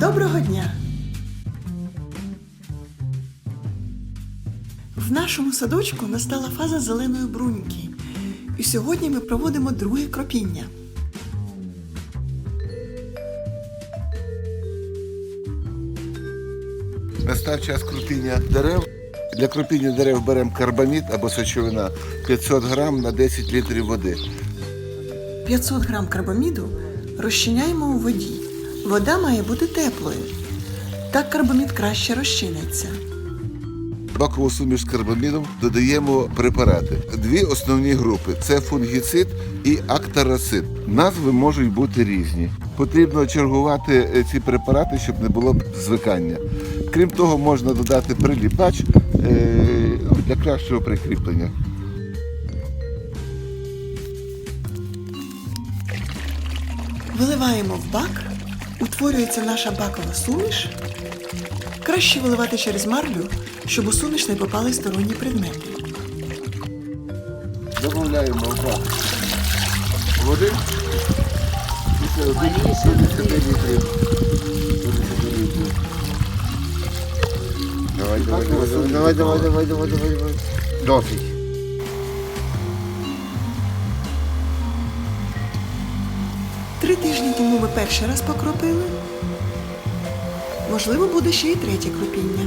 Доброго дня! В нашому садочку настала фаза зеленої бруньки. І сьогодні ми проводимо друге кропіння. Настав час крупіння дерев. Для крупіння дерев беремо карбамід або сечовина 500 грам на 10 літрів води. 500 грам карбаміду розчиняємо у воді. Вода має бути теплою. Так карбамід краще розчиниться. Бакову суміш з карбамідом додаємо препарати. Дві основні групи це фунгіцид і актарацид. Назви можуть бути різні. Потрібно чергувати е, ці препарати, щоб не було звикання. Крім того, можна додати приліпач е, для кращого прикріплення. Виливаємо в бак, утворюється наша бакова суміш, краще виливати через марлю, щоб у суміш не попали сторонні предмети. Добавляємо бак води і 75 літрів. Давай, давай, давай, давай, давай, давай, давай, давай. Досить. Три тижні тому ми перший раз покропили. Можливо, буде ще й третє кропіння.